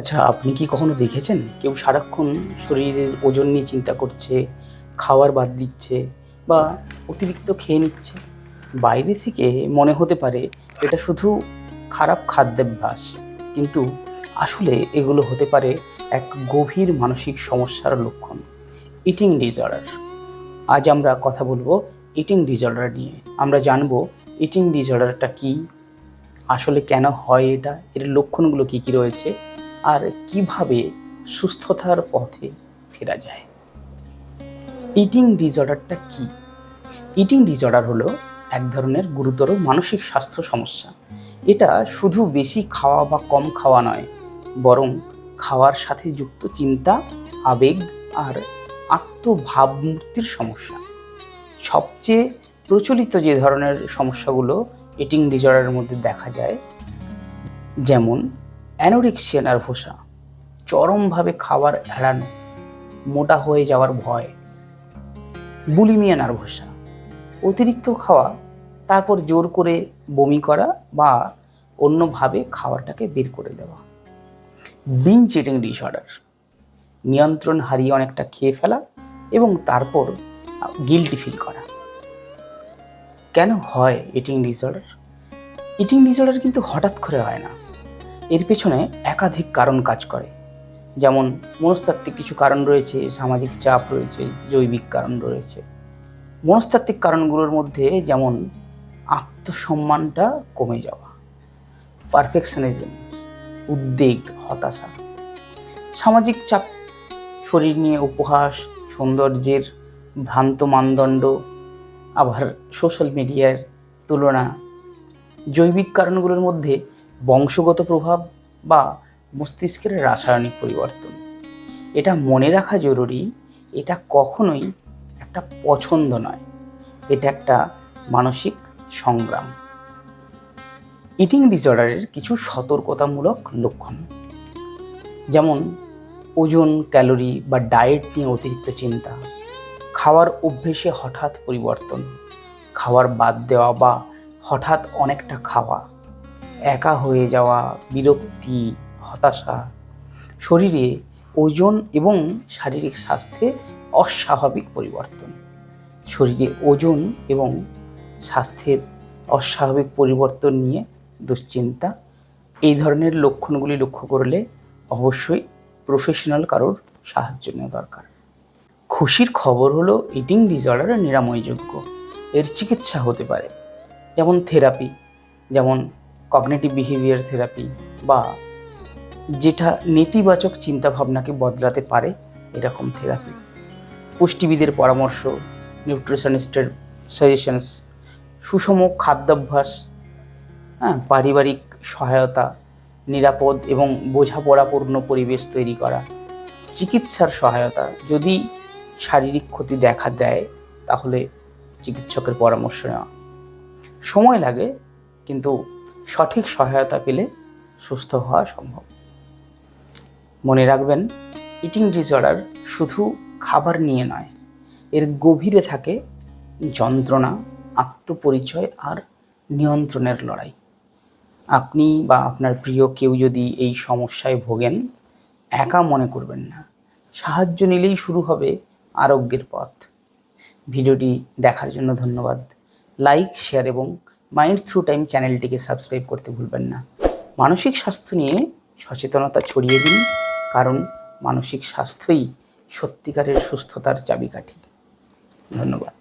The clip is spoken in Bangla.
আচ্ছা আপনি কি কখনো দেখেছেন? কেউ সারাক্ষণ শরীরের ওজন নিয়ে চিন্তা করছে, খাওয়ার বাদ দিচ্ছে বা অতিরিক্ত খেয়ে নিচ্ছে? বাইরে থেকে মনে হতে পারে এটা শুধু খারাপ খাদ্যাভ্যাস, কিন্তু আসলে এগুলো হতে পারে এক গভীর মানসিক সমস্যার লক্ষণ ইটিং ডিসঅর্ডার আজ আমরা কথা বলব ইটিং ডিসঅর্ডার নিয়ে। আমরা জানব ইটিং ডিসঅর্ডারটা কি, আসলে কেন হয় এটা, এর লক্ষণগুলো কি কি রয়েছে আর কীভাবে সুস্থতার পথে ফেরা যায়। ইটিং ডিসঅর্ডারটা কি? ইটিং ডিসঅর্ডার হলো এক ধরনের গুরুতর মানসিক স্বাস্থ্য সমস্যা। এটা শুধু বেশি খাওয়া বা কম খাওয়া নয়, বরং খাওয়ার সাথে যুক্ত চিন্তা, আবেগ আর আত্মভাবমূর্তির সমস্যা। সবচেয়ে প্রচলিত যে ধরনের সমস্যাগুলো ইটিং ডিসঅর্ডারের মধ্যে দেখা যায়, যেমন অ্যানোরিক্সিয়া নার্ভোসা, চরমভাবে খাবার এড়ানো মোটা হয়ে যাওয়ার ভয়, বুলিমিয়া নার্ভোসা, অতিরিক্ত খাওয়া, তারপর জোর করে বমি করা বা অন্যভাবে খাবারটাকে বের করে দেওয়া। বিন চিটিং ডিসঅর্ডার নিয়ন্ত্রণ হারিয়ে অনেকটা খেয়ে ফেলা এবং তারপর গিলটি ফিল করা। কেন হয় ইটিং ডিসঅর্ডার ইটিং ডিসঅর্ডার কিন্তু হঠাৎ করে হয় না। এর পেছনে একাধিক কারণ কাজ করে। যেমন মনস্তাত্ত্বিক কিছু কারণ রয়েছে, সামাজিক চাপ রয়েছে, জৈবিক কারণ রয়েছে। মনস্তাত্ত্বিক কারণগুলোর মধ্যে যেমন আত্মসম্মানটা কমে যাওয়া পারফেকশনিজম উদ্বেগ, হতাশা, সামাজিক চাপ, শরীর নিয়ে উপহাস, সৌন্দর্যের ভ্রান্ত মানদণ্ড, আবার সোশ্যাল মিডিয়ার তুলনা, জৈবিক কারণগুলোর মধ্যে বংশগত প্রভাব বা মস্তিষ্কের রাসায়নিক পরিবর্তন। এটা মনে রাখা জরুরি, এটা কখনোই একটা পছন্দ নয়। এটা একটা মানসিক সংগ্রাম। ইটিং ডিসঅর্ডারের কিছু সতর্কতামূলক লক্ষণ। যেমন, ওজন, ক্যালোরি বা ডায়েট নিয়ে অতিরিক্ত চিন্তা, খাওয়ার অভ্যেসে হঠাৎ পরিবর্তন, খাওয়ার বাদ দেওয়া বা হঠাৎ অনেকটা খাওয়া। একা হয়ে যাওয়া, বিরক্তি, হতাশা। শরীরে ওজন এবং শারীরিক স্বাস্থ্যে অস্বাভাবিক পরিবর্তন। শরীরে ওজন এবং স্বাস্থ্যের অস্বাভাবিক পরিবর্তন নিয়ে দুশ্চিন্তা। এই ধরনের লক্ষণগুলি লক্ষ্য করলে অবশ্যই প্রফেশনাল কারোর সাহায্য নেওয়া দরকার। খুশির খবর হলো ইটিং ডিসঅর্ডার নিরাময়যোগ্য। এর চিকিৎসা হতে পারে। যেমন থেরাপি যেমন কগনেটিভ বিহেভিয়ার থেরাপি বা যেটা নেতিবাচক চিন্তাভাবনাকে বদলাতে পারে এরকম থেরাপি পুষ্টিবিদের পরামর্শ নিউট্রিশনিস্টের সাজেশনস সুষম খাদ্যাভ্যাস হ্যাঁ পারিবারিক সহায়তা, নিরাপদ এবং বোঝাপড়াপূর্ণ পরিবেশ তৈরি করা, চিকিৎসার সহায়তা। যদি শারীরিক ক্ষতি দেখা দেয়, তাহলে চিকিৎসকের পরামর্শ নেওয়া। সময় লাগে, কিন্তু সঠিক সহায়তা পেলে সুস্থ হওয়া সম্ভব। মনে রাখবেন ইটিং ডিসঅর্ডার শুধু খাবার নিয়ে নয়, এর গভীরে থাকে যন্ত্রণা, আত্মপরিচয় আর নিয়ন্ত্রণের লড়াই। আপনি বা আপনার প্রিয় কেউ যদি এই সমস্যায় ভোগেন, একা মনে করবেন না। সাহায্য নিলেই শুরু হবে আরোগ্যের পথ। ভিডিওটি দেখার জন্য ধন্যবাদ। লাইক, শেয়ার এবং মাইন্ড থ্রু টাইম চ্যানেলটিকে সাবস্ক্রাইব করতে ভুলবেন না। মানসিক স্বাস্থ্য নিয়ে সচেতনতা ছড়িয়ে দিন, কারণ মানসিক স্বাস্থ্যই সত্যিকারের সুস্থতার চাবিকাঠি। ধন্যবাদ।